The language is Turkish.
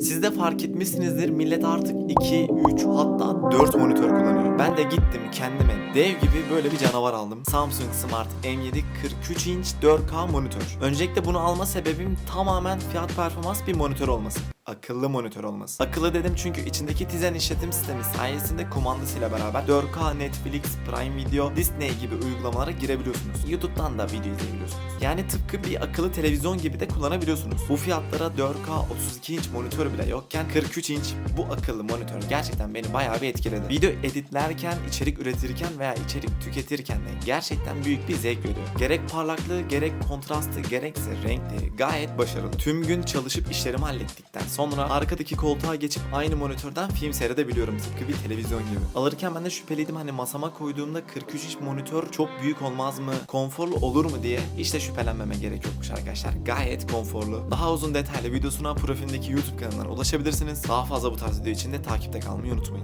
Siz de fark etmişsinizdir millet artık 2, 3 hatta 4 monitör kullanıyor. Ben de gittim kendime dev gibi böyle bir canavar aldım. Samsung Smart M7 43 inç 4K monitör. Öncelikle bunu alma sebebim tamamen fiyat performans bir monitör olması. Akıllı monitör olması. Akıllı dedim çünkü içindeki Tizen işletim sistemi sayesinde kumandasıyla beraber 4K Netflix, Prime Video, Disney gibi uygulamalara girebiliyorsunuz. YouTube'dan da video izleyebiliyorsunuz. Yani tıpkı bir akıllı televizyon gibi de kullanabiliyorsunuz. Bu fiyatlara 4K 32 inç monitör bile yokken 43 inç bu akıllı monitör gerçekten beni bayağı bir etkiledi. Video editlerken, içerik üretirken veya içerik tüketirken de gerçekten büyük bir zevk veriyor. Gerek parlaklığı, gerek kontrastı, gerekse renkleri gayet başarılı. Tüm gün çalışıp işlerimi hallettikten sonra arkadaki koltuğa geçip aynı monitörden film seyredebiliyorum tıpkı bir televizyon gibi. Alırken ben de şüpheliydim hani masama koyduğumda 43 inç monitör çok büyük olmaz mı, konforlu olur mu diye. İşte şüphelenmeme gerek yokmuş arkadaşlar. Gayet konforlu. Daha uzun detaylı videosuna profilimdeki YouTube kanalına ulaşabilirsiniz. Daha fazla bu tarz video için de takipte kalmayı unutmayın.